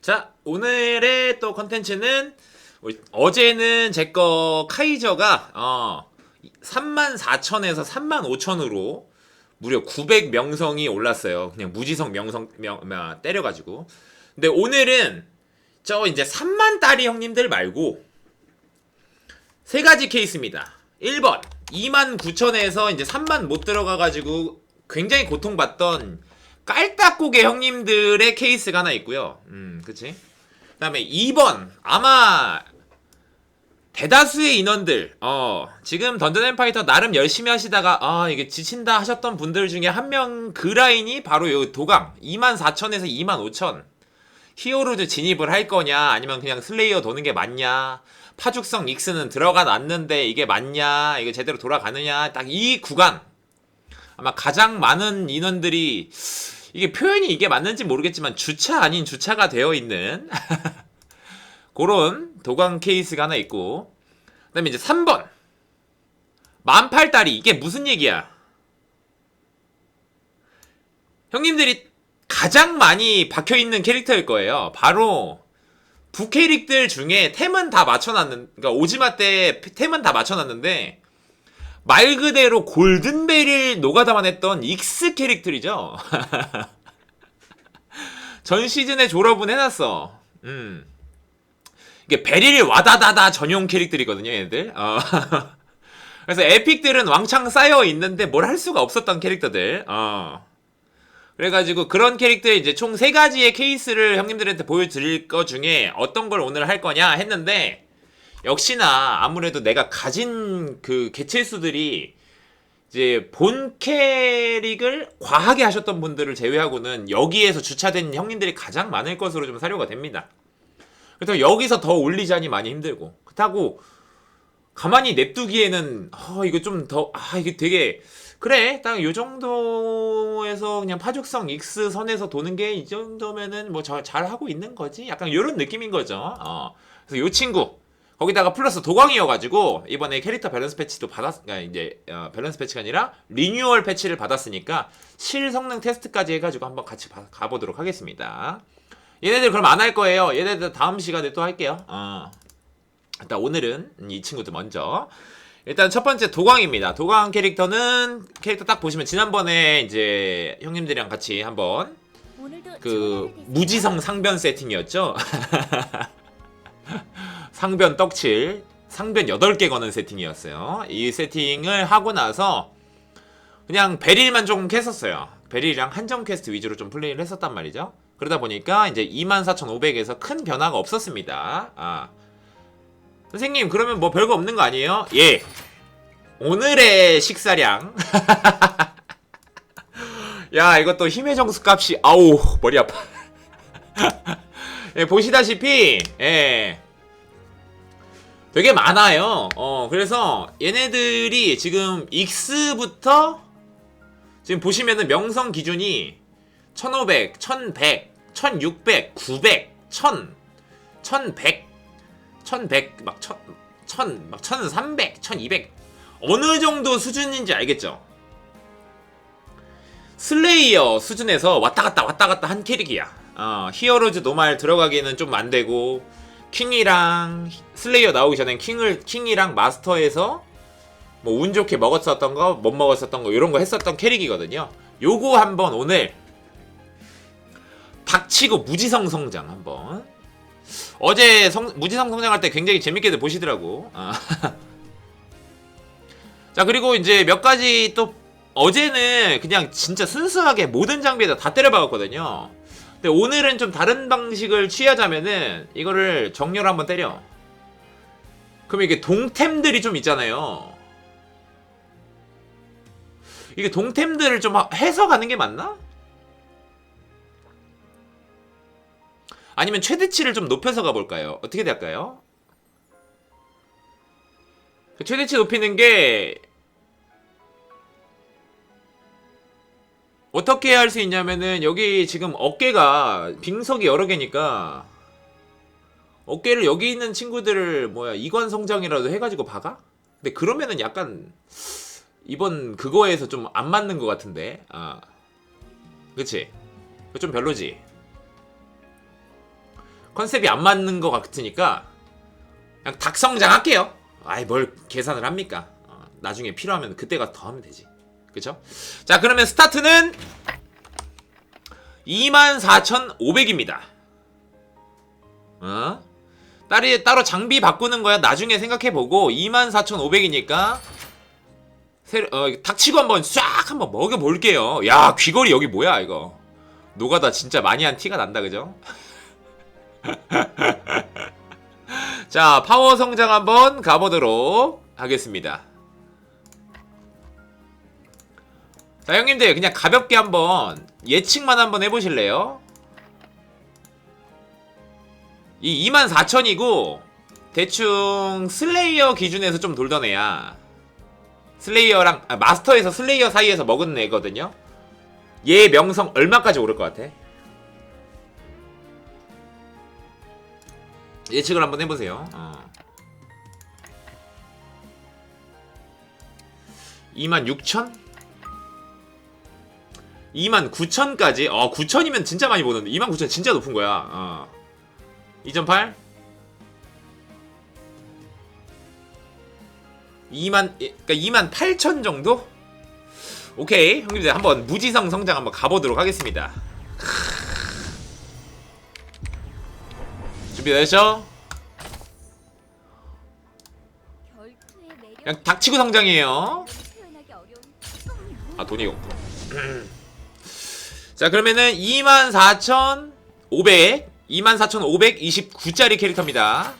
자, 오늘의 또 컨텐츠는 어제는 제 거 카이저가 어 34,000에서 35,000으로 무려 900 명성이 올랐어요. 그냥 무지성 명성 명, 명 때려 가지고. 근데 오늘은 저 이제 3만 딸이 형님들 말고 세 가지 케이스입니다. 1번 2만 9천에서 이제 3만 못 들어가 가지고 굉장히 고통받던 깔딱고개 형님들의 케이스가 하나 있고요. 음, 그치? 그 다음에 2번, 아마, 대다수의 인원들, 어, 지금 던전 앤 파이터 나름 열심히 하시다가, 아, 이게 지친다 하셨던 분들 중에 한 명 그 라인이 바로 요 도강, 24,000에서 25,000. 히어로즈 진입을 할 거냐, 아니면 그냥 슬레이어 도는 게 맞냐, 파죽성 익스는 들어가 놨는데 이게 맞냐, 이게 제대로 돌아가느냐, 딱 이 구간. 아마 가장 많은 인원들이 이게 표현이 이게 맞는지 모르겠지만 주차 아닌 주차가 되어 있는 그런 도강 케이스가 하나 있고 그 다음에 이제 3번 만팔다리 이게 무슨 얘기야? 형님들이 가장 많이 박혀 있는 캐릭터일 거예요. 바로 부캐릭들 중에 템은 다 맞춰놨는 그러니까 오지마 때 템은 다 맞춰놨는데 말 그대로 골든벨을 노가다만 익스 캐릭터이죠. 전 시즌에 졸업은 해놨어. 음. 이게 베릴 와다다다 전용 캐릭터이거든요, 얘들. 어. 그래서 에픽들은 왕창 쌓여 있는데 뭘 할 수가 없었던 캐릭터들. 어. 그래가지고 그런 캐릭터 이제 총 세 가지의 케이스를 형님들한테 보여드릴 것 중에 어떤 걸 오늘 할 거냐 했는데 역시나 아무래도 내가 가진 그 개체수들이 이제 본 캐릭을 과하게 하셨던 분들을 제외하고는 여기에서 주차된 형님들이 가장 많을 것으로 좀 사료가 됩니다. 그래서 여기서 더 올리자니 많이 힘들고 그렇다고 가만히 냅두기에는 어, 이거 좀 더 아 이게 되게 그래 딱 요 정도에서 그냥 파죽성 X 선에서 도는 게 이 정도면은 뭐 잘 하고 있는 거지 약간 이런 느낌인 거죠. 어. 그래서 요 친구 거기다가 플러스 도광이어가지고 이번에 캐릭터 밸런스 패치도 받았, 그러니까 이제 어, 밸런스 패치가 아니라 리뉴얼 패치를 받았으니까 실성능 테스트까지 해가지고 한번 같이 봐- 가보도록 하겠습니다. 얘네들 그럼 안 할 거예요. 얘네들 다음 시간에 또 할게요. 어. 일단 오늘은 이 친구들 먼저. 일단 첫 번째 도광입니다. 도광 캐릭터는 캐릭터 딱 보시면 지난번에 이제 형님들이랑 같이 한번 그 무지성 상변 세팅이었죠. 상변 떡칠 상변 8개 거는 세팅이었어요. 이 세팅을 하고 나서 그냥 베릴만 조금 했었어요. 베릴이랑 한정 퀘스트 위주로 좀 플레이를 했었단 말이죠. 그러다 보니까 이제 24,500에서 큰 변화가 없었습니다. 아. 선생님, 그러면 뭐 별거 없는 거 아니에요? 예. 오늘의 식사량. 야, 이것도 힘의 정수 값이, 아우, 머리 아파. 예, 보시다시피, 예. 되게 많아요. 어, 그래서 얘네들이 지금 X부터 지금 보시면은 명성 기준이 1500, 1100, 1600, 900, 1000, 1100, 1100, 막 1000, 1000, 막 1300, 1200 어느 정도 수준인지 알겠죠? 슬레이어 수준에서 왔다 갔다 왔다 갔다 한 캐릭이야. 어, 히어로즈 노말 들어가기에는 좀 안 되고 킹이랑 슬레이어 나오기 전엔 킹을 킹이랑 마스터에서 뭐 운 좋게 먹었었던 거, 못 먹었었던 거 이런 거 했었던 캐릭이거든요. 요거 한번 오늘 닥치고 무지성 성장 한번. 어제 성, 무지성 성장할 때 굉장히 재밌게들 보시더라고. 아. 자 그리고 이제 몇 가지 또 어제는 그냥 진짜 순수하게 모든 장비에다 다 때려박았거든요. 근데 오늘은 좀 다른 방식을 취하자면은 이거를 정렬 한번 때려. 그럼 이게 동템들이 좀 있잖아요. 이게 동템들을 좀 하- 해서 가는 게 맞나? 아니면 최대치를 좀 높여서 가볼까요? 어떻게 될까요? 그 최대치 높이는 게 어떻게 할 수 있냐면은 여기 지금 어깨가 빙석이 여러 개니까 어깨를 여기 있는 친구들을 뭐야 이관 성장이라도 해가지고 박아? 근데 그러면은 약간 이번 그거에서 좀 안 맞는 것 같은데 아 그치? 좀 별로지? 컨셉이 안 맞는 것 같으니까 그냥 닭성장 할게요. 아이 뭘 계산을 합니까? 어, 나중에 필요하면 그때가 더 하면 되지. 그쵸? 자 그러면 스타트는 24,500입니다. 어? 따로, 따로 장비 바꾸는 거야 나중에 생각해보고 24,500이니까 새로, 어, 닥치고 한번 싹 한번 먹여볼게요. 야 귀걸이 여기 뭐야 이거 노가다 진짜 많이 한 티가 난다 그죠? 자 파워 성장 한번 가보도록 하겠습니다. 자 형님들 그냥 가볍게 한번 예측만 한번 해보실래요? 이 24,000이고 대충 슬레이어 기준에서 좀 돌던 애야 슬레이어랑 아, 마스터에서 슬레이어 사이에서 먹은 애거든요 얘 명성 얼마까지 오를 것 같아? 예측을 한번 해보세요 어. 26,000? 29,000까지? 어 9,000이면 진짜 많이 보는데 29,000 진짜 높은 거야 어. 2.8? 2만 그러니까 2만 8천 정도? 오케이 형님들 한번 무지성 성장 한번 가보도록 하겠습니다 준비되셨죠? 그냥 닥치고 성장이에요 아 돈이 없고 자 그러면은 24,500 24,529짜리 캐릭터입니다.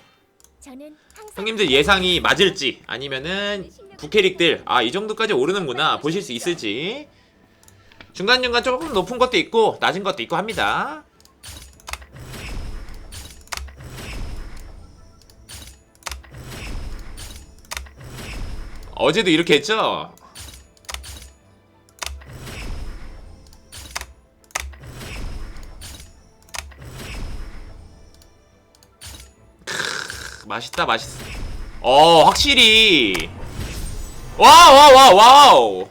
형님들 예상이 맞을지 아니면은 부캐릭들 아 이 정도까지 오르는구나 보실 수 있을지. 중간중간 조금 높은 것도 있고 낮은 것도 있고 합니다. 어제도 이렇게 했죠? 맛있다 맛있어 어 확실히. 와와와 와우?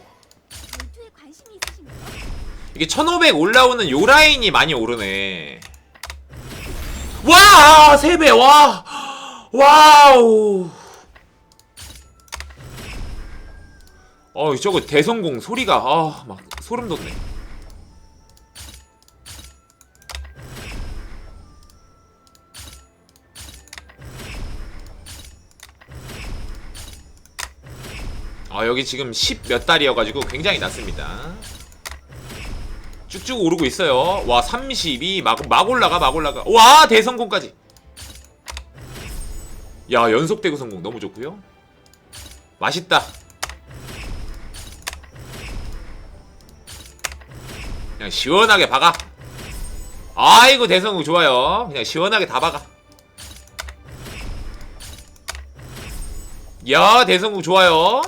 이게 1500 올라오는 요 라인이 많이 오르네. 와 3배 와. 와우. 어 저거 대성공 소리가 아 막 소름 돋네 아 여기 지금 10 몇 달이어가지고 굉장히 낮습니다. 쭉쭉 오르고 있어요. 와 32, 막, 막 올라가 막 올라가. 와 대성공까지. 야 연속 대구 성공. 너무 좋고요. 맛있다. 그냥 시원하게 박아. 아이고 대성공 좋아요. 그냥 시원하게 다 박아. 야 대성공 좋아요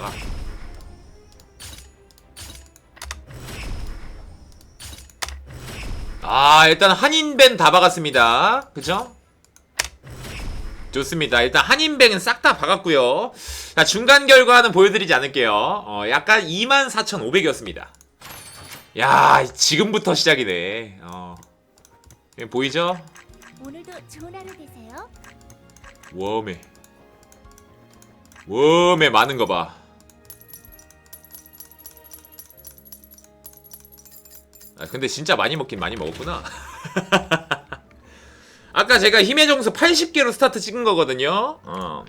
박아. 아, 일단 한인벤 다 박았습니다. 그죠? 좋습니다. 일단 한인뱅은 싹 다 박았고요. 자, 중간 결과는 보여드리지 않을게요. 어, 약간 24,500이었습니다. 야, 지금부터 시작이네. 어. 보이죠? 오늘도 좋은 하루 되세요. 웜에. 웜에 많은 거 봐. 근데 진짜 많이 먹긴 많이 먹었구나. 아까 제가 힘의 정수 80개로 스타트 찍은 거거든요. 어.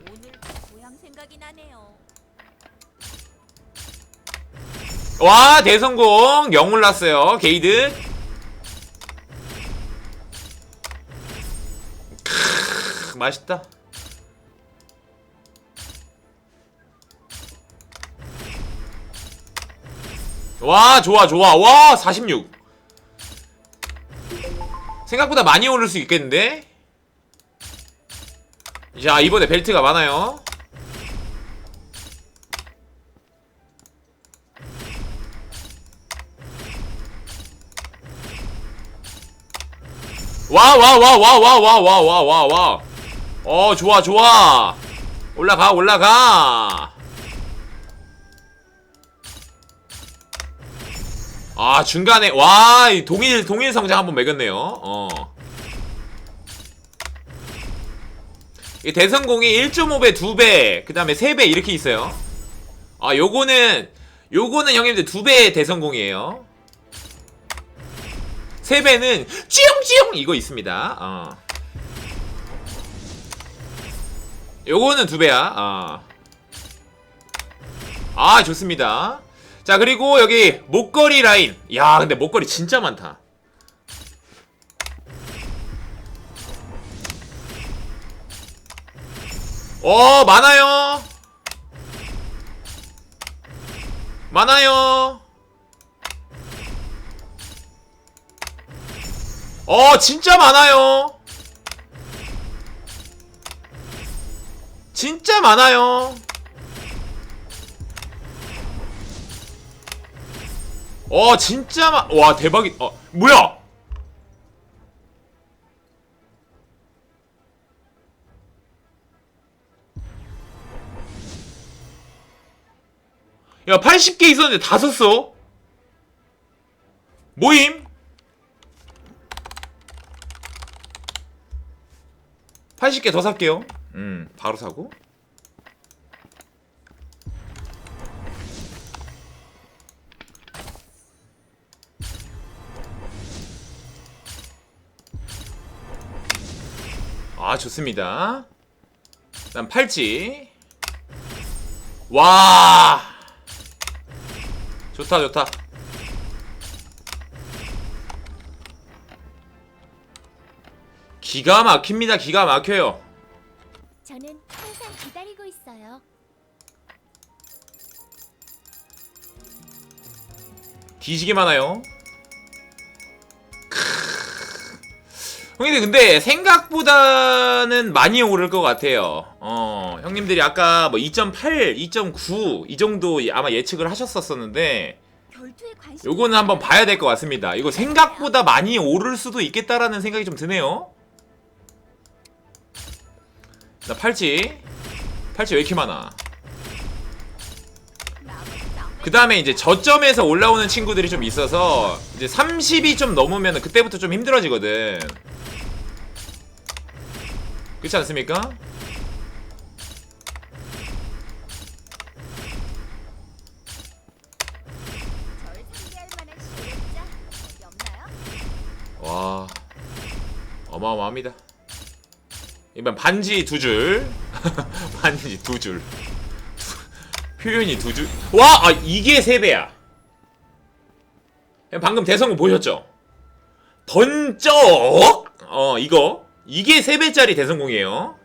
와, 대성공. 영 올랐어요. 게이드. 크으, 맛있다. 와, 좋아, 좋아. 와, 46. 생각보다 많이 오를 수 있겠는데? 자 이번에 벨트가 많아요. 와 와 와 와 와 와 와 와 와와와어 좋아 좋아. 올라가 올라가. 아 중간에 와 이 동일 동일 성장 한번 매겼네요 어. 이 대성공이 1.5배 2배 그 다음에 3배 이렇게 있어요 아 요거는 요거는 형님들 2배 대성공이에요 3배는 찌용찌용 이거 있습니다 어. 요거는 2배야 어. 아 좋습니다 자 그리고 여기 목걸이 라인. 야 근데 목걸이 진짜 많다. 어 많아요. 많아요. 어 진짜 많아요. 진짜 많아요 어 진짜 많.. 와 대박이.. 어 뭐야? 야 80개 있었는데 다 썼어? 모임? 80개 더 살게요. 음 바로 사고 아 좋습니다. 일단 팔찌. 와! 좋다 좋다. 기가 막힙니다. 기가 막혀요. 저는 항상 기다리고 있어요. 뒤지게 많아요 형님들 근데 생각보다는 많이 오를 것 같아요 어 형님들이 아까 뭐 2.8, 2.9 이 정도 아마 예측을 하셨었었는데 요거는 한번 봐야 될 것 같습니다. 이거 생각보다 많이 오를 수도 있겠다라는 생각이 좀 드네요. 나 팔찌. 팔찌 왜 이렇게 많아? 그 다음에 이제 저점에서 올라오는 친구들이 좀 있어서 이제 30이 좀 넘으면 그때부터 좀 힘들어지거든. 그렇지 않습니까? 와 어마어마합니다. 이번 반지 두 줄, 반지 두 줄, 표현이 두 줄. 와, 아 이게 세 배야. 방금 대성공 보셨죠? 번쩍, 어 이거 이게 세 배짜리 대성공이에요.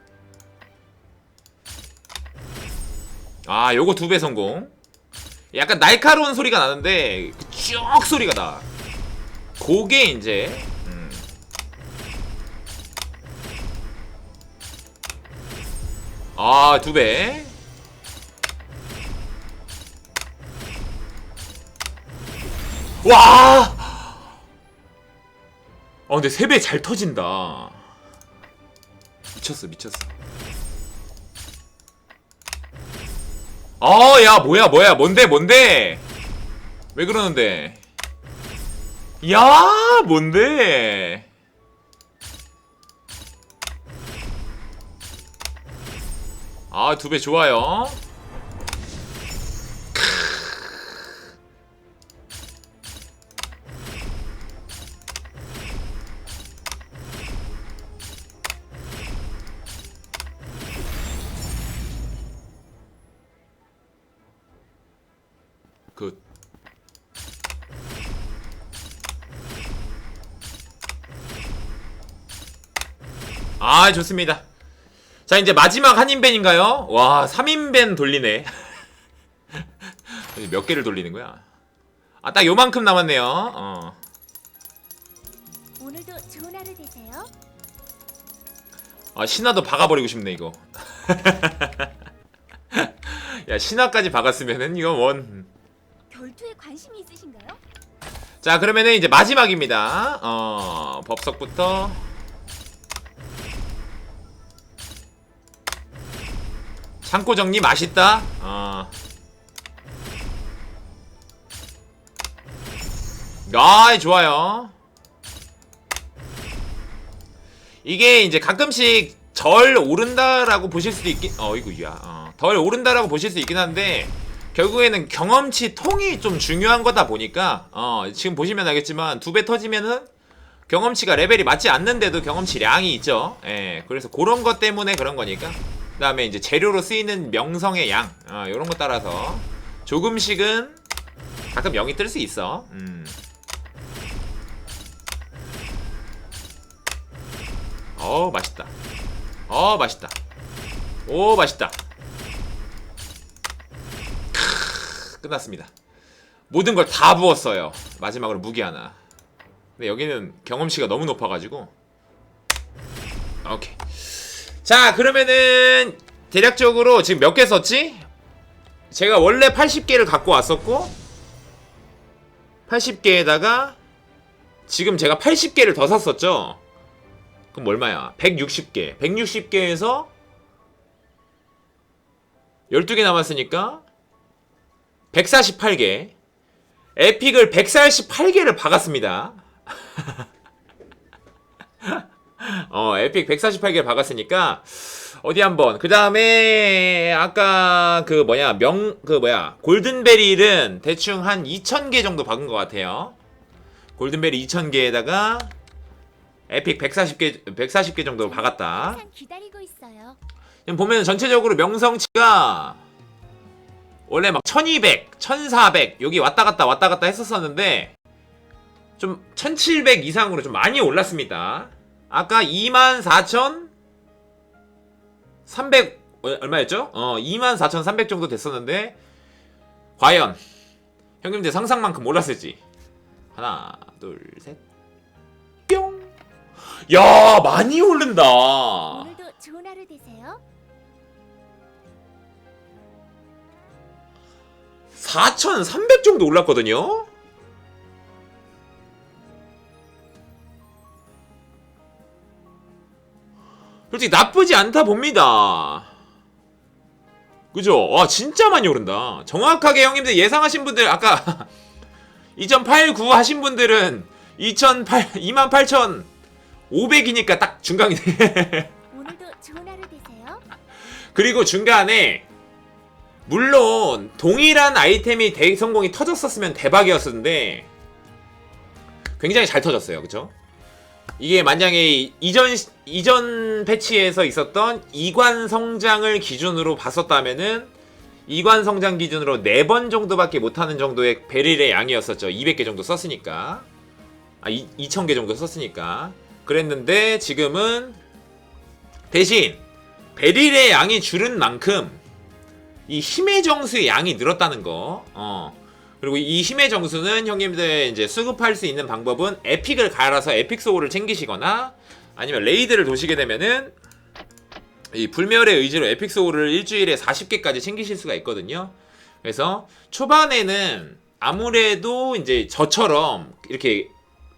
아, 요거 두배 성공. 약간 날카로운 소리가 나는데 그쭉 소리가 나. 그게 이제 음. 아, 두 배. 와! 어, 근데 세 배 잘 터진다. 미쳤어, 미쳤어. 어, 야, 뭐야, 뭐야, 뭔데, 뭔데? 왜 그러는데? 야, 뭔데? 아, 두 배 좋아요. 아, 좋습니다. 자, 이제 마지막 한 인벤인가요? 와, 3인벤 돌리네. 몇 개를 돌리는 거야? 아, 딱 요만큼 남았네요. 어. 오늘도 좋은 하루 되세요. 아, 신화도 박아버리고 싶네, 이거. 야, 신화까지 박았으면은, 이거 원. 결투에 관심이 있으신가요? 자, 그러면은 이제 마지막입니다. 어, 법석부터. 창고 정리 맛있다. 어. 아, 좋아요. 이게 이제 가끔씩 절 오른다라고 보실 수도 있긴, 어이구야. 어, 덜 오른다라고 보실 수 있긴 한데, 결국에는 경험치 통이 좀 중요한 거다 보니까, 어, 지금 보시면 알겠지만, 두 배 터지면은, 경험치가 레벨이 맞지 않는데도 경험치량이 있죠. 예, 그래서 그런 것 때문에 그런 거니까. 그 다음에 이제 재료로 쓰이는 명성의 양, 어, 요런 거 따라서, 조금씩은 가끔 0이 뜰 수 있어. 음. 어 맛있다. 어 맛있다. 오 맛있다. 크, 끝났습니다. 모든 걸 다 부었어요. 마지막으로 무기 하나. 근데 여기는 경험치가 너무 높아가지고. 오케이. 자 그러면은 대략적으로 지금 몇 개 썼지? 제가 원래 80개를 갖고 왔었고 80개에다가 지금 제가 80개를 더 샀었죠. 그럼 얼마야? 160개. 160개에서 12개 남았으니까 148개. 에픽을 148개를 박았습니다. 어, 에픽 148개를 박았으니까 어디 한번 그 다음에 아까 그 뭐냐 명 그 뭐야 골든베릴은 대충 한 2,000개 정도 박은 것 같아요. 골든베리 2,000개에다가 에픽 140개 140개 정도 박았다. 지금 보면 전체적으로 명성치가 원래 막 1200, 1400 여기 왔다 갔다 왔다 갔다 했었었는데 좀 1700 이상으로 좀 많이 올랐습니다. 아까 24,300 얼마였죠? 어, 24,300 정도 됐었는데 과연 형님들 상상만큼 올랐을지 하나, 둘, 셋, 뿅. 야, 많이 오른다. 오늘도 좋은 하루 되세요. 4,300 정도 올랐거든요? 솔직히 나쁘지 않다 봅니다. 그죠? 와, 진짜 많이 오른다. 정확하게 형님들 예상하신 분들, 아까 2008, 9 하신 분들은 2008, 28,500이니까 딱 중간이네. 오늘도 좋은 하루 되세요. 그리고 중간에 물론 동일한 아이템이 대성공이 터졌었으면 대박이었었는데 굉장히 잘 터졌어요. 그쵸? 이게 만약에 이전 이전 패치에서 있었던 이관 성장을 기준으로 봤었다면은 이관 성장 기준으로 4번 정도밖에 못하는 정도의 베릴의 양이었었죠. 200개 정도 썼으니까. 아, 2000개 정도 썼으니까. 그랬는데 지금은 대신 베릴의 양이 줄은 만큼 이 힘의 정수의 양이 늘었다는 거. 어. 그리고 이 힘의 정수는 형님들 이제 수급할 수 있는 방법은 에픽을 갈아서 에픽 소울을 챙기시거나 아니면 레이드를 도시게 되면은 이 불멸의 의지로 에픽 소울을 일주일에 40개까지 챙기실 수가 있거든요. 그래서 초반에는 아무래도 이제 저처럼 이렇게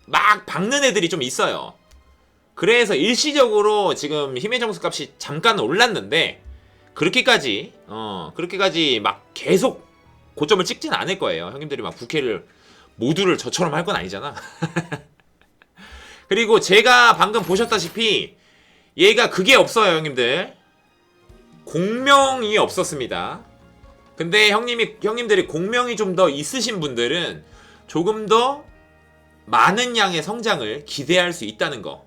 막 박는 애들이 좀 있어요. 그래서 일시적으로 지금 힘의 정수 값이 잠깐 올랐는데 그렇게까지 어 그렇게까지 막 계속 고점을 찍진 않을 거예요. 형님들이 막 부캐를 모두를 저처럼 할 건 아니잖아. 그리고 제가 방금 보셨다시피 얘가 그게 없어요, 형님들. 공명이 없었습니다. 근데 형님이 형님들이 공명이 좀 더 있으신 분들은 조금 더 많은 양의 성장을 기대할 수 있다는 거.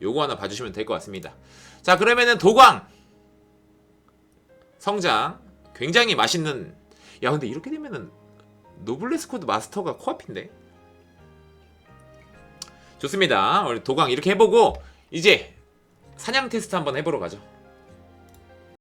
요거 하나 봐주시면 될 것 같습니다. 자, 그러면은 도광 성장 굉장히 맛있는. 야, 근데 이렇게 되면은 노블레스 코드 마스터가 코앞인데. 좋습니다. 우리 도광 이렇게 해보고 이제 사냥 테스트 한번 해보러 가죠.